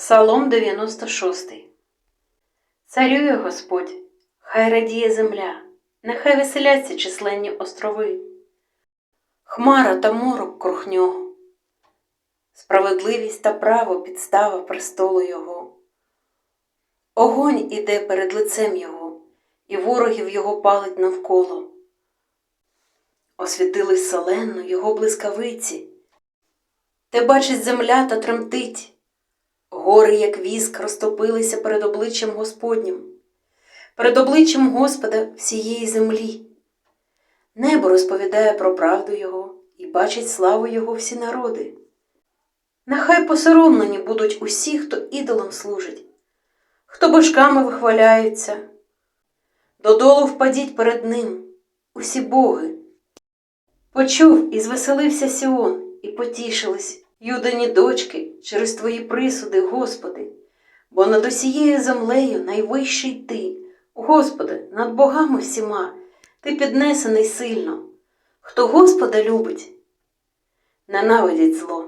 Псалом 96. Царює Господь, хай радіє земля, нехай веселяться численні острови. Хмара та морок круг нього, справедливість та право підстава престолу Його. Огонь іде перед лицем Його, і ворогів Його палить навколо. Освітились соленно Його блискавиці, те бачить земля та тремтить. Гори, як віск, розтопилися перед обличчям Господнім, перед обличчям Господа всієї землі. Небо розповідає про правду Його і бачить славу Його всі народи. Нехай посоромлені будуть усі, хто ідолам служить, хто божками вихваляються. Додолу впадіть перед ним, усі боги. Почув і звеселився Сіон, і потішились юдані дочки через твої присуди, Господи, бо над усією землею найвищий ти, Господи, над богами всіма, ти піднесений сильно. Хто Господа любить, ненавидять зло.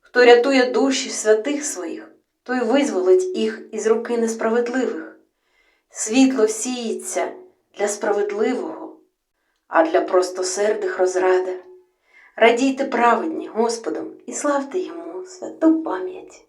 Хто рятує душі святих своїх, той визволить їх із руки несправедливих. Світло сіється для справедливого, а для простосердих розрада. Радійте праведні Господом і славте йому святу пам'ять.